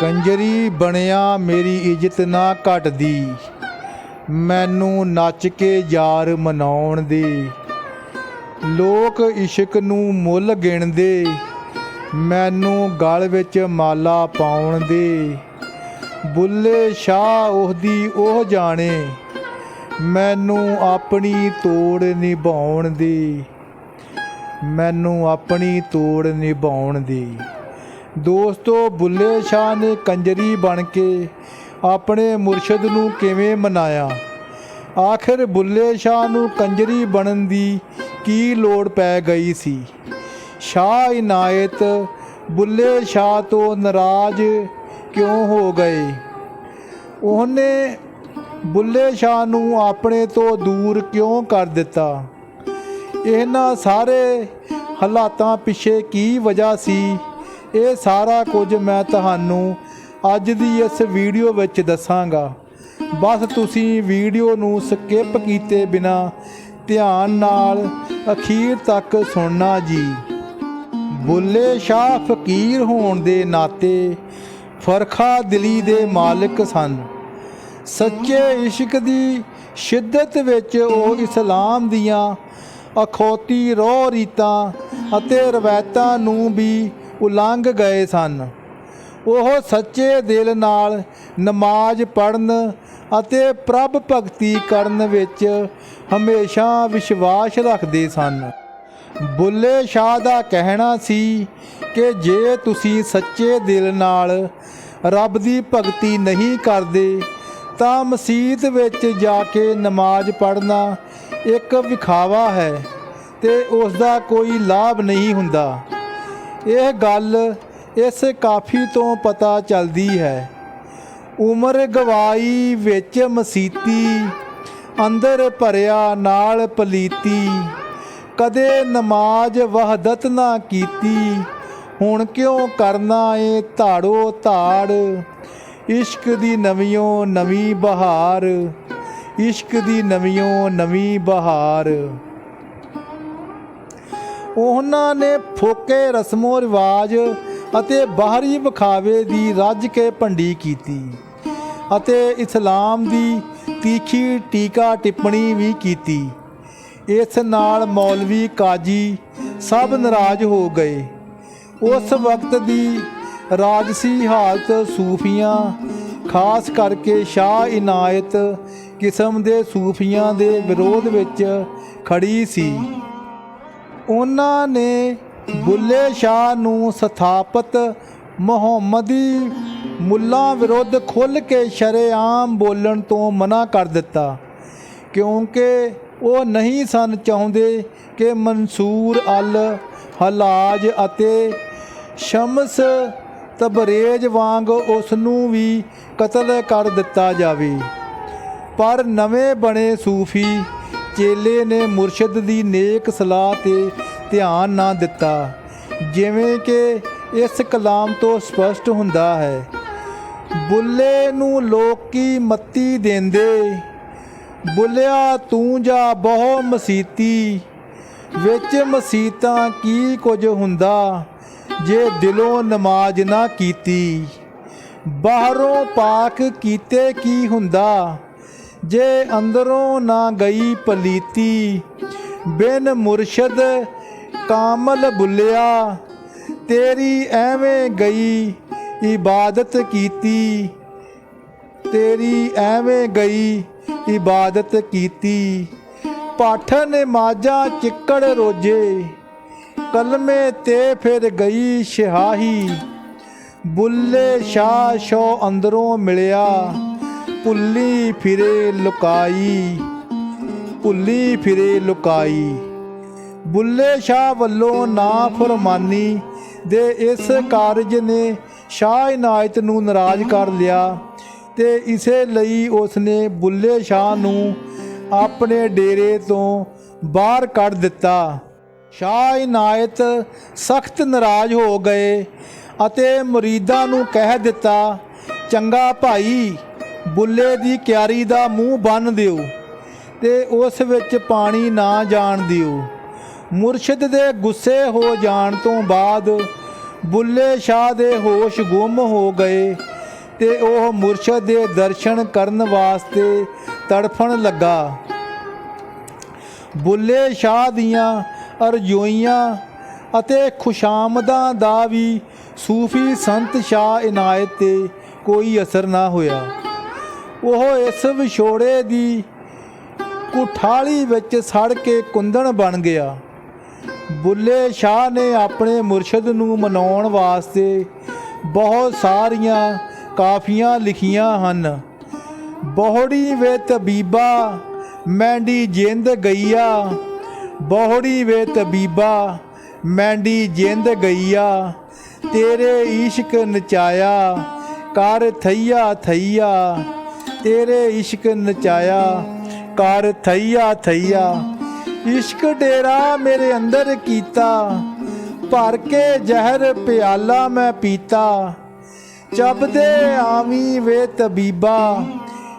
ਕੰਜਰੀ ਬਣਿਆ ਮੇਰੀ ਇੱਜ਼ਤ ਨਾ ਘਟਦੀ। ਮੈਨੂੰ ਨੱਚ ਕੇ ਯਾਰ ਮਨਾਉਣ ਦੇ। ਲੋਕ ਇਸ਼ਕ ਨੂੰ ਮੁੱਲ ਗਿਣਦੇ। ਮੈਨੂੰ ਗਲ ਵਿੱਚ ਮਾਲਾ ਪਾਉਣ ਦੇ। ਬੁੱਲੇ ਸ਼ਾਹ ਉਹਦੀ ਉਹ ਜਾਣੇ। ਮੈਨੂੰ ਆਪਣੀ ਤੋੜ ਨਿਭਾਉਣ ਦੀ। ਮੈਨੂੰ ਆਪਣੀ ਤੋੜ ਨਿਭਾਉਣ ਦੀ। ਦੋਸਤੋ, ਬੁੱਲੇ ਸ਼ਾਹ ਨੇ ਕੰਜਰੀ ਬਣ ਕੇ ਆਪਣੇ ਮੁਰਸ਼ਿਦ ਨੂੰ ਕਿਵੇਂ ਮਨਾਇਆ? ਆਖਿਰ ਬੁੱਲੇ ਸ਼ਾਹ ਨੂੰ ਕੰਜਰੀ ਬਣਨ ਦੀ ਕੀ ਲੋੜ ਪੈ ਗਈ ਸੀ? ਸ਼ਾਹ ਇਨਾਇਤ ਬੁੱਲੇ ਸ਼ਾਹ ਤੋਂ ਨਾਰਾਜ਼ ਕਿਉਂ ਹੋ ਗਏ? ਉਹਨੇ ਬੁੱਲੇ ਸ਼ਾਹ ਨੂੰ ਆਪਣੇ ਤੋਂ ਦੂਰ ਕਿਉਂ ਕਰ ਦਿੱਤਾ? ਇਹਨਾਂ ਸਾਰੇ ਹਾਲਾਤਾਂ ਪਿੱਛੇ ਕੀ ਵਜ੍ਹਾ ਸੀ? ਇਹ ਸਾਰਾ ਕੁਝ ਮੈਂ ਤੁਹਾਨੂੰ ਅੱਜ ਦੀ ਇਸ ਵੀਡੀਓ ਵਿੱਚ ਦੱਸਾਂਗਾ। ਬਸ ਤੁਸੀਂ ਵੀਡੀਓ ਨੂੰ ਸਕਿਪ ਕੀਤੇ ਬਿਨਾ ਧਿਆਨ ਨਾਲ ਅਖੀਰ ਤੱਕ ਸੁਣਨਾ ਜੀ। ਬੁੱਲੇ ਸ਼ਾਹ ਫਕੀਰ ਹੋਣ ਦੇ ਨਾਤੇ ਫਰਖਾ ਦਿਲੀ ਦੇ ਮਾਲਕ ਸਨ। ਸੱਚੇ ਇਸ਼ਕ ਦੀ ਸ਼ਿੱਦਤ ਵਿੱਚ ਉਹ ਇਸਲਾਮ ਦੀਆਂ ਅਖੌਤੀ ਰੋਹ ਰੀਤਾਂ ਅਤੇ ਰਵਾਇਤਾਂ ਨੂੰ ਵੀ ਉਲੰਘ ਗਏ ਸਨ। ਉਹ ਸੱਚੇ ਦਿਲ ਨਾਲ ਨਮਾਜ਼ ਪੜ੍ਹਨ ਅਤੇ ਪ੍ਰਭ ਭਗਤੀ ਕਰਨ ਵਿੱਚ ਹਮੇਸ਼ਾ ਵਿਸ਼ਵਾਸ ਰੱਖਦੇ ਸਨ। ਬੁੱਲੇ ਸ਼ਾਹ ਦਾ ਕਹਿਣਾ ਸੀ ਕਿ ਜੇ ਤੁਸੀਂ ਸੱਚੇ ਦਿਲ ਨਾਲ ਰੱਬ ਦੀ ਭਗਤੀ ਨਹੀਂ ਕਰਦੇ, ਤਾਂ ਮਸਜਿਦ ਵਿੱਚ ਜਾ ਕੇ ਨਮਾਜ਼ ਪੜ੍ਹਨਾ ਇੱਕ ਵਿਖਾਵਾ ਹੈ ਤੇ ਉਸ ਦਾ ਕੋਈ ਲਾਭ ਨਹੀਂ ਹੁੰਦਾ। ਇਹ ਗੱਲ ਇਸ ਕਾਫੀ ਤੋਂ ਪਤਾ ਚੱਲਦੀ ਹੈ। ਉਮਰ ਗਵਾਈ ਵਿੱਚ ਮਸੀਤੀ, ਅੰਦਰ ਭਰਿਆ ਨਾਲ ਪਲੀਤੀ। ਕਦੇ ਨਮਾਜ਼ ਵਹਦਤ ਨਾ ਕੀਤੀ, ਹੁਣ ਕਿਉਂ ਕਰਨਾ ਏ ਧਾੜੋ ਧਾੜ। ਇਸ਼ਕ ਦੀ ਨਵੀਓਂ ਨਵੀਂ ਬਹਾਰ, ਇਸ਼ਕ ਦੀ ਨਵੀਓਂ ਨਵੀਂ ਬਹਾਰ। ਉਹਨਾਂ ਨੇ ਫੋਕੇ ਰਸਮੋ ਰਿਵਾਜ ਅਤੇ ਬਾਹਰੀ ਵਿਖਾਵੇ ਦੀ ਰੱਜ ਕੇ ਭੰਡੀ ਕੀਤੀ ਅਤੇ ਇਸਲਾਮ ਦੀ ਤੀਖੀ ਟੀਕਾ ਟਿੱਪਣੀ ਵੀ ਕੀਤੀ। ਇਸ ਨਾਲ ਮੌਲਵੀ ਕਾਜੀ ਸਭ ਨਾਰਾਜ਼ ਹੋ ਗਏ। ਉਸ ਵਕਤ ਦੀ ਰਾਜਸੀ ਹਾਲਤ ਸੂਫੀਆਂ, ਖਾਸ ਕਰਕੇ ਸ਼ਾਹ ਇਨਾਇਤ ਕਿਸਮ ਦੇ ਸੂਫੀਆਂ ਦੇ ਵਿਰੋਧ ਵਿੱਚ ਖੜੀ ਸੀ। ਉਹਨਾਂ ਨੇ ਬੁੱਲੇ ਸ਼ਾਹ ਨੂੰ ਸਥਾਪਤ ਮੁਹੰਮਦੀ ਮੁੱਲਾ ਵਿਰੁੱਧ ਖੁੱਲ੍ਹ ਕੇ ਸ਼ਰੇਆਮ ਬੋਲਣ ਤੋਂ ਮਨਾ ਕਰ ਦਿੱਤਾ, ਕਿਉਂਕਿ ਉਹ ਨਹੀਂ ਸਨ ਚਾਹੁੰਦੇ ਕਿ ਮਨਸੂਰ ਅਲ ਹਲਾਜ ਅਤੇ ਸ਼ਮਸ ਤਬਰੇਜ ਵਾਂਗ ਉਸ ਨੂੰ ਵੀ ਕਤਲ ਕਰ ਦਿੱਤਾ ਜਾਵੇ। ਪਰ ਨਵੇਂ ਬਣੇ ਸੂਫੀ ਚੇਲੇ ਨੇ ਮੁਰਸ਼ਿਦ ਦੀ ਨੇਕ ਸਲਾਹ ਤੇ ਧਿਆਨ ਨਾ ਦਿੱਤਾ, ਜਿਵੇਂ ਕਿ ਇਸ ਕਲਾਮ ਤੋਂ ਸਪਸ਼ਟ ਹੁੰਦਾ ਹੈ, ਬੁੱਲੇ ਨੂੰ ਲੋਕੀ ਮੱਤੀ ਦਿੰਦੇ? ਬੁੱਲਿਆ, ਤੂੰ ਜਾ ਬਹੁ ਮਸੀਤੀ, ਵਿੱਚ ਮਸੀਤਾਂ ਕੀ ਕੁਝ ਹੁੰਦਾ? ਜੇ ਦਿਲੋਂ ਨਮਾਜ਼ ਨਾ ਕੀਤੀ, ਬਾਹਰੋਂ ਪਾਕ ਕੀਤੇ ਕੀ ਹੁੰਦਾ? ਜੇ ਅੰਦਰੋਂ ਨਾ ਗਈ ਪਲੀਤੀ, ਬਿਨ ਮੁਰਸ਼ਦ ਕਾਮਲ ਬੁੱਲਿਆ, ਤੇਰੀ ਐਵੇਂ ਗਈ ਇਬਾਦਤ ਕੀਤੀ, ਤੇਰੀ ਐਵੇਂ ਗਈ ਇਬਾਦਤ ਕੀਤੀ। ਪਾਠ ਨਮਾਜ਼ਾਂ ਚਿੱਕੜ ਰੋਜੇ, ਕਲਮੇ ਤੇ ਫਿਰ ਗਈ ਸ਼ਹਾਹੀ। ਬੁੱਲੇ ਸ਼ਾਹ ਸ਼ੋ ਅੰਦਰੋਂ ਮਿਲਿਆ। ਪੁੱਲੀ ਫਿਰੇ ਲੁਕਾਈ ਪੁੱਲੀ ਫਿਰੇ ਲੁਕਾਈ। ਬੁੱਲੇ ਸ਼ਾਹ ਵੱਲੋਂ ਨਾ ਨਾਫਰਮਾਨੀ ਦੇ ਇਸ ਕਾਰਜ ਨੇ ਸ਼ਾਹ ਇਨਾਇਤ ਨੂੰ ਨਾਰਾਜ਼ ਕਰ ਲਿਆ ਤੇ ਇਸੇ ਲਈ ਉਸਨੇ ਬੁੱਲੇ ਸ਼ਾਹ ਨੂੰ ਆਪਣੇ ਡੇਰੇ ਤੋਂ ਬਾਹਰ ਕੱਢ ਦਿੱਤਾ। ਸ਼ਾਹ ਇਨਾਇਤ ਸਖਤ ਨਾਰਾਜ਼ ਹੋ ਗਏ ਅਤੇ ਮੁਰੀਦਾਂ ਨੂੰ ਕਹਿ ਦਿੱਤਾ, ਚੰਗਾ ਭਾਈ ਬੁੱਲੇ ਦੀ ਕਿਆਰੀ ਦਾ ਮੂੰਹ ਬੰਨ ਦਿਓ ਤੇ ਉਸ ਵਿੱਚ ਪਾਣੀ ਨਾ ਜਾਣ ਦਿਓ। ਮੁਰਸ਼ਿਦ ਦੇ ਗੁੱਸੇ ਹੋ ਜਾਣ ਤੋਂ ਬਾਅਦ ਬੁੱਲੇ ਸ਼ਾਹ ਦੇ ਹੋਸ਼ ਗੁੰਮ ਹੋ ਗਏ ਤੇ ਉਹ ਮੁਰਸ਼ਦ ਦੇ ਦਰਸ਼ਨ ਕਰਨ ਵਾਸਤੇ ਤੜਫਣ ਲੱਗਾ। ਬੁੱਲੇ ਸ਼ਾਹ ਦੀਆਂ ਅਰਜ਼ੋਈਆਂ ਅਤੇ ਖੁਸ਼ਾਮਦਾਂ ਦਾ ਵੀ ਸੂਫੀ ਸੰਤ ਸ਼ਾਹ ਇਨਾਇਤ ਤੇ ਕੋਈ ਅਸਰ ਨਾ ਹੋਇਆ। ਉਹ ਇਸ ਵਿਛੋੜੇ ਦੀ ਕੁਠਾਲੀ ਵਿੱਚ ਸੜ ਕੇ ਕੁੰਦਣ ਬਣ ਗਿਆ। ਬੁੱਲੇ ਸ਼ਾਹ ਨੇ ਆਪਣੇ ਮੁਰਸ਼ਿਦ ਨੂੰ ਮਨਾਉਣ ਵਾਸਤੇ ਬਹੁਤ ਸਾਰੀਆਂ ਕਾਫੀਆਂ ਲਿਖੀਆਂ ਹਨ। ਬੋਹੜੀ ਵੇ ਤਬੀਬਾ, ਮੈਂਡੀ ਜਿੰਦ ਗਈਆ। ਬੋਹੜੀ ਵੇ ਤਬੀਬਾ, ਮੈਂਡੀ ਜਿੰਦ ਗਈਆ। ਤੇਰੇ ਇਸ਼ਕ ਨਚਾਇਆ, ਕਰ ਥਈਆ ਥਈਆ। ਤੇਰੇ ਇਸ਼ਕ ਨਚਾਇਆ, ਕਰ ਥਈਆ ਥਈਆ। ਇਸ਼ਕ ਡੇਰਾ ਮੇਰੇ ਅੰਦਰ ਕੀਤਾ, ਭਰ ਕੇ ਜ਼ਹਿਰ ਪਿਆਲਾ ਮੈਂ ਪੀਤਾ। ਚੱਬਦੇ ਆਵੀ ਵੇ ਤਬੀਬਾ,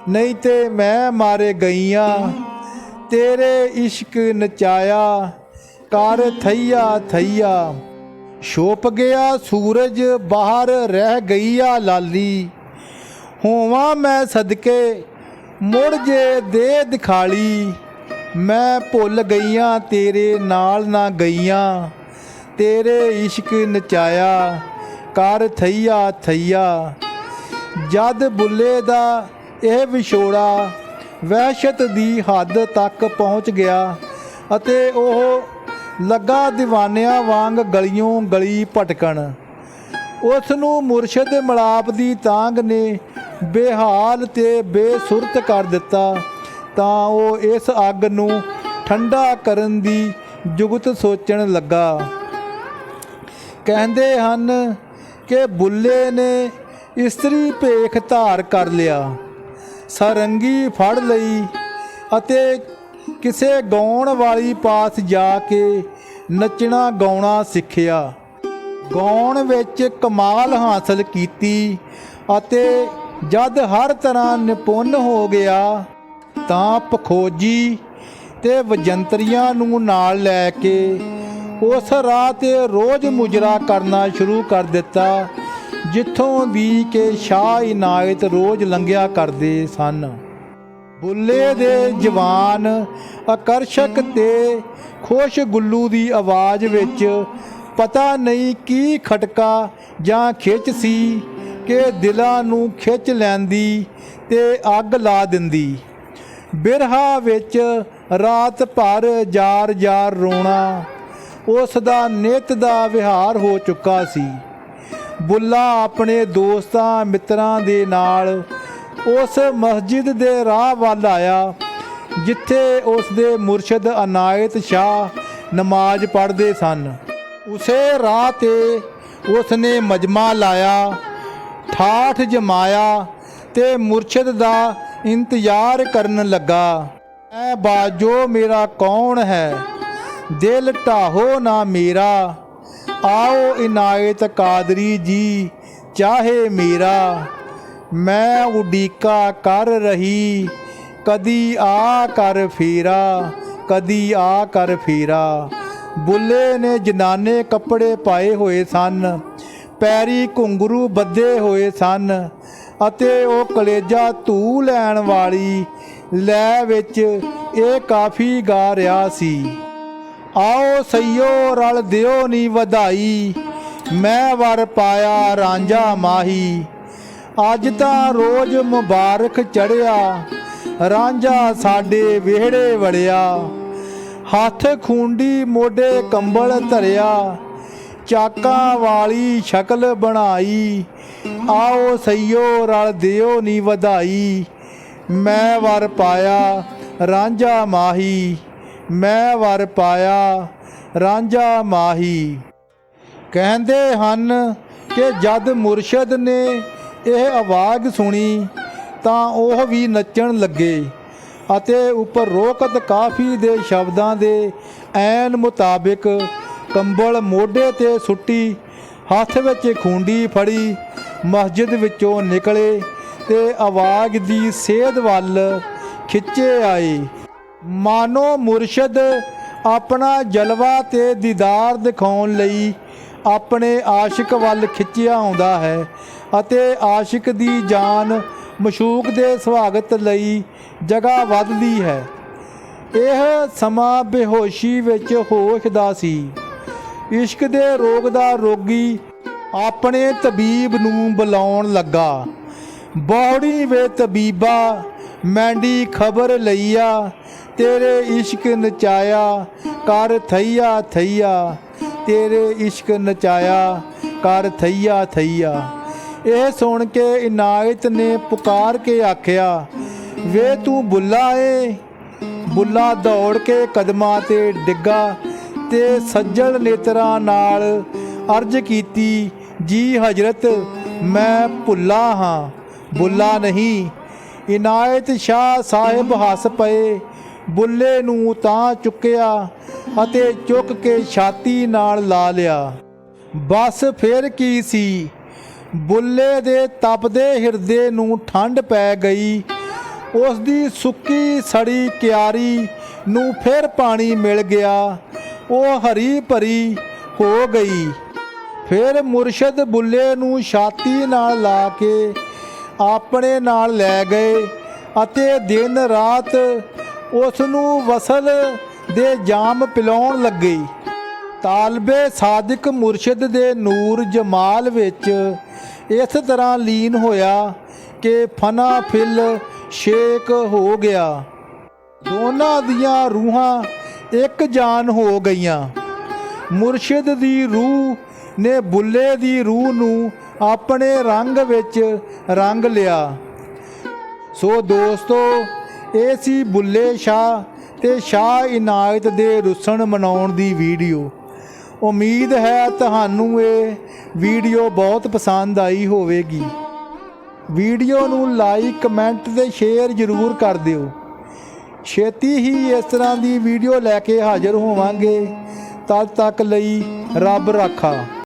ਨਹੀਂ ਤੇ ਮੈਂ ਮਾਰੇ ਗਈਆਂ। ਤੇਰੇ ਇਸ਼ਕ ਨਚਾਇਆ, ਕਰ ਥਈਆ ਥਈਆ। ਛੋਪ ਗਿਆ ਸੂਰਜ, ਬਾਹਰ ਰਹਿ ਗਈਆ ਲਾਲੀ। ਹੋਵਾਂ ਮੈਂ ਸਦਕੇ, ਮੁੜ ਜੇ ਦੇ ਦਿਖਾਲੀ, ਮੈਂ ਭੁੱਲ ਗਈਆਂ, ਤੇਰੇ ਨਾਲ ਨਾ ਗਈਆਂ, ਤੇਰੇ ਇਸ਼ਕ ਨਚਾਇਆ, ਕਰ ਥਈਆ ਥਈਆ। ਜਦ ਬੁੱਲੇ ਦਾ ਇਹ ਵਿਛੋੜਾ ਵਹਿਸ਼ਤ ਦੀ ਹੱਦ ਤੱਕ ਪਹੁੰਚ ਗਿਆ ਅਤੇ ਉਹ ਲੱਗਾ دیਵਾਨਿਆਂ ਵਾਂਗ ਗਲੀਆਂ ਗਲੀ ਭਟਕਣ ਉਸ ਨੂੰ ਮੁਰਸ਼ਿਦ ਮਲਾਪ ਦੀ ਤਾਂਗ ਨੇ ਬੇਹਾਲ ਤੇ ਬੇਸੁਰਤ ਕਰ ਦਿੱਤਾ, ਤਾਂ ਉਹ ਇਸ ਅੱਗ ਨੂੰ ਠੰਡਾ ਕਰਨ ਦੀ ਜੁਗਤ ਸੋਚਣ ਲੱਗਾ। ਕਹਿੰਦੇ ਹਨ ਕਿ ਬੁੱਲੇ ਨੇ ਇਸਤਰੀ ਭੇਖ ਧਾਰ ਕਰ ਲਿਆ, ਸਰੰਗੀ ਫੜ ਲਈ ਅਤੇ ਕਿਸੇ ਗਾਉਣ ਵਾਲੀ ਪਾਸ ਜਾ ਕੇ ਨੱਚਣਾ ਗਾਉਣਾ ਸਿੱਖਿਆ। ਗਾਉਣ ਵਿੱਚ ਕਮਾਲ ਹਾਸਲ ਕੀਤੀ ਅਤੇ ਜਦ ਹਰ ਤਰ੍ਹਾਂ ਨਿਪੁੰਨ ਹੋ ਗਿਆ, ਤਾਂ ਪਖੋਜੀ ਤੇ ਵਜੰਤਰੀਆਂ ਨੂੰ ਨਾਲ ਲੈ ਕੇ ਉਸ ਰਾਹ ਤੇ ਰੋਜ਼ ਮੁਜਰਾ ਕਰਨਾ ਸ਼ੁਰੂ ਕਰ ਦਿੱਤਾ, ਜਿੱਥੋਂ ਦੀ ਕਿ ਸ਼ਾਹ ਇਨਾਇਤ ਰੋਜ਼ ਲੰਘਿਆ ਕਰਦੇ ਸਨ। ਬੁੱਲੇ ਦੇ ਜਵਾਨ ਆਕਰਸ਼ਕ ਤੇ ਖੁਸ਼ ਗੁੱਲੂ ਦੀ ਆਵਾਜ਼ ਵਿੱਚ ਪਤਾ ਨਹੀਂ ਕੀ ਖਟਕਾ ਜਾਂ ਖਿੱਚ ਸੀ ਕਿ ਦਿਲਾਂ ਨੂੰ ਖਿੱਚ ਲੈਂਦੀ ਤੇ ਅੱਗ ਲਾ ਦਿੰਦੀ। ਬਿਰਹਾ ਵਿੱਚ ਰਾਤ ਭਰ ਜਾਰ ਜਾਰ ਰੋਣਾ ਉਸ ਦਾ ਨਿਤ ਦਾ ਵਿਹਾਰ ਹੋ ਚੁੱਕਾ ਸੀ। ਬੁੱਲਾ ਆਪਣੇ ਦੋਸਤਾਂ ਮਿੱਤਰਾਂ ਦੇ ਨਾਲ ਉਸ ਮਸਜਿਦ ਦੇ ਰਾਹ ਵੱਲ ਆਇਆ, ਜਿੱਥੇ ਉਸ ਦੇ ਮੁਰਸ਼ਿਦ ਅਨਾਇਤ ਸ਼ਾਹ ਨਮਾਜ਼ ਪੜ੍ਹਦੇ ਸਨ। ਉਸੇ ਰਾਹ ਤੇ ਉਸ ਨੇ ਮਜਮਾ ਲਾਇਆ ਠਾਠ ਜਮਾਇਆ ਤੇ ਮੁਰਸ਼ਿਦ ਦਾ ਇੰਤਜ਼ਾਰ ਕਰਨ ਲੱਗਾ। ਐ ਬਾਜੋ ਮੇਰਾ ਕੌਣ ਹੈ? ਦਿਲ ਢਾਹੋ ਨਾ ਮੇਰਾ। ਆਓ ਇਨਾਇਤ ਕਾਦਰੀ ਜੀ, ਚਾਹੇ ਮੇਰਾ। ਮੈਂ ਉਡੀਕਾ ਕਰ ਰਹੀ, ਕਦੀ ਆ ਕਰ ਫੇਰਾ, ਕਦੀ ਆ ਕਰ ਫੇਰਾ। ਬੁੱਲੇ ਨੇ ਜਨਾਨੇ ਕੱਪੜੇ ਪਾਏ ਹੋਏ ਸਨ। ਪੈਰੀ ਘੁੰਗਰੂ ਬੱਧੇ ਹੋਏ ਸਨ ਅਤੇ ਉਹ ਕਲੇਜਾ ਧੂ ਲੈਣ ਵਾਲੀ ਲੈ ਵਿੱਚ ਇਹ ਕਾਫੀ ਗਾ ਰਿਹਾ ਸੀ। ਆਓ ਸਈਓ, ਰਲ ਦਿਓ ਨੀ ਵਧਾਈ, ਮੈਂ ਵਰ ਪਾਇਆ ਰਾਂਝਾ ਮਾਹੀ। ਅੱਜ ਤਾਂ ਰੋਜ਼ ਮੁਬਾਰਕ ਚੜਿਆ ਰਾਂਝਾ ਸਾਡੇ ਵਿਹੜੇ ਵੜਿਆ। ਹੱਥ ਖੁੰਡੀ ਮੋਢੇ ਕੰਬਲ ਧਰਿਆ ਚਾਕਾਂ ਵਾਲੀ ਸ਼ਕਲ ਬਣਾਈ। ਆਓ ਸਈਓ, ਰਲ ਦਿਓ ਨੀ ਵਧਾਈ। ਮੈਂ ਵਰ ਪਾਇਆ ਰਾਂਝਾ ਮਾਹੀ। ਮੈਂ ਵਰ ਪਾਇਆ ਰਾਂਝਾ ਮਾਹੀ। ਕਹਿੰਦੇ ਹਨ ਕਿ ਜਦ ਮੁਰਸ਼ਦ ਨੇ ਇਹ ਆਵਾਜ਼ ਸੁਣੀ ਤਾਂ ਉਹ ਵੀ ਨੱਚਣ ਲੱਗੇ ਅਤੇ ਉੱਪਰ ਰੋਕਤ ਕਾਫੀ ਦੇ ਸ਼ਬਦਾਂ ਦੇ ਐਨ ਮੁਤਾਬਿਕ ਕੰਬਲ ਮੋਢੇ ਤੇ ਸੁੱਟੀ, ਹੱਥ ਵਿੱਚ ਖੁੰਡੀ ਫੜੀ, ਮਸਜਿਦ ਵਿੱਚੋਂ ਨਿਕਲੇ ਤੇ ਆਵਾਜ਼ ਦੀ ਸੇਧ ਵੱਲ ਖਿੱਚੇ ਆਏ। ਮਾਨੋ ਮੁਰਸ਼ਦ ਆਪਣਾ ਜਲਵਾ ਤੇ ਦੀਦਾਰ ਦਿਖਾਉਣ ਲਈ ਆਪਣੇ ਆਸ਼ਿਕ ਵੱਲ ਖਿੱਚਿਆ ਆਉਂਦਾ ਹੈ ਅਤੇ ਆਸ਼ਿਕ ਦੀ ਜਾਨ ਮਸ਼ੂਕ ਦੇ ਸਵਾਗਤ ਲਈ ਜਗ੍ਹਾ ਵੱਧਦੀ ਹੈ। ਇਹ ਸਮਾਂ ਬੇਹੋਸ਼ੀ ਵਿੱਚ ਹੋਸ਼ ਦਾ ਸੀ। ਇਸ਼ਕ ਦੇ ਰੋਗ ਦਾ ਰੋਗੀ ਆਪਣੇ ਤਬੀਬ ਨੂੰ ਬੁਲਾਉਣ ਲੱਗਾ। ਬੌੜੀ ਵੇ ਤਬੀਬਾ, ਮੈਂਡੀ ਖਬਰ ਲਈਆ, ਤੇਰੇ ਇਸ਼ਕ ਨਚਾਇਆ, ਕਰ ਥਈਆ ਥਈਆ, ਤੇਰੇ ਇਸ਼ਕ ਨਚਾਇਆ, ਕਰ ਥਈਆ ਥਈਆ। ਇਹ ਸੁਣ ਕੇ ਇਨਾਇਤ ਨੇ ਪੁਕਾਰ ਕੇ ਆਖਿਆ, ਵੇ ਤੂੰ ਬੁੱਲਾ ਏ? ਬੁੱਲਾ ਦੌੜ ਕੇ ਕਦਮਾਂ ਤੇ ਡਿੱਗਾ ਤੇ ਸੱਜਣ ਨੇਤਰਾਂ ਨਾਲ ਅਰਜ਼ ਕੀਤੀ, ਜੀ ਹਜ਼ਰਤ, ਮੈਂ ਭੁੱਲਾ ਹਾਂ, ਬੁੱਲਾ ਨਹੀਂ। ਇਨਾਇਤ ਸ਼ਾਹ ਸਾਹਿਬ ਹੱਸ ਪਏ, ਬੁੱਲੇ ਨੂੰ ਤਾਂ ਚੁੱਕਿਆ ਅਤੇ ਚੁੱਕ ਕੇ ਛਾਤੀ ਨਾਲ ਲਾ ਲਿਆ। ਬਸ ਫਿਰ ਕੀ ਸੀ? ਬੁੱਲੇ ਦੇ ਤਪਦੇ ਹਿਰਦੇ ਨੂੰ ਠੰਡ ਪੈ ਗਈ। ਉਸ ਦੀ ਸੁੱਕੀ ਸੜੀ ਕਿਆਰੀ ਨੂੰ ਫਿਰ ਪਾਣੀ ਮਿਲ ਗਿਆ। ਉਹ ਹਰੀ ਭਰੀ ਹੋ ਗਈ। ਫਿਰ ਮੁਰਸ਼ਦ ਬੁੱਲੇ ਨੂੰ ਛਾਤੀ ਨਾਲ ਲਾ ਕੇ ਆਪਣੇ ਨਾਲ ਲੈ ਗਏ ਅਤੇ ਦਿਨ ਰਾਤ ਉਸ ਨੂੰ ਵਸਲ ਦੇ ਜਾਮ ਪਿਲਾਉਣ ਲੱਗੇ। ਤਾਲਬੇ ਸਾਦਿਕ ਮੁਰਸ਼ਿਦ ਦੇ ਨੂਰ ਜਮਾਲ ਵਿੱਚ ਇਸ ਤਰ੍ਹਾਂ ਲੀਨ ਹੋਇਆ ਕਿ ਫਨਾ ਫਿਲ ਸ਼ੇਕ ਹੋ ਗਿਆ। ਦੋਨਾਂ ਦੀਆਂ ਰੂਹਾਂ ਇੱਕ ਜਾਨ ਹੋ ਗਈਆਂ। ਮੁਰਸ਼ਿਦ ਦੀ ਰੂਹ ਨੇ ਬੁੱਲੇ ਦੀ ਰੂਹ ਨੂੰ ਆਪਣੇ ਰੰਗ ਵਿੱਚ ਰੰਗ ਲਿਆ। ਸੋ ਦੋਸਤੋ, ਇਹ ਸੀ ਬੁੱਲੇ ਸ਼ਾਹ ਤੇ ਸ਼ਾਹ ਇਨਾਇਤ ਦੇ ਰੁੱਸਣ ਮਨਾਉਣ ਦੀ ਵੀਡੀਓ। ਉਮੀਦ ਹੈ ਤੁਹਾਨੂੰ ਇਹ ਵੀਡੀਓ ਬਹੁਤ ਪਸੰਦ ਆਈ ਹੋਵੇਗੀ। ਵੀਡੀਓ ਨੂੰ ਲਾਈਕ, ਕਮੈਂਟ ਤੇ ਸ਼ੇਅਰ ਜ਼ਰੂਰ ਕਰ ਦਿਓ। ਛੇਤੀ ਹੀ ਇਸ ਤਰ੍ਹਾਂ ਦੀ ਵੀਡੀਓ ਲੈ ਕੇ ਹਾਜ਼ਰ ਹੋਵਾਂਗੇ। ਤਦ ਤੱਕ ਲਈ ਰੱਬ ਰਾਖਾ।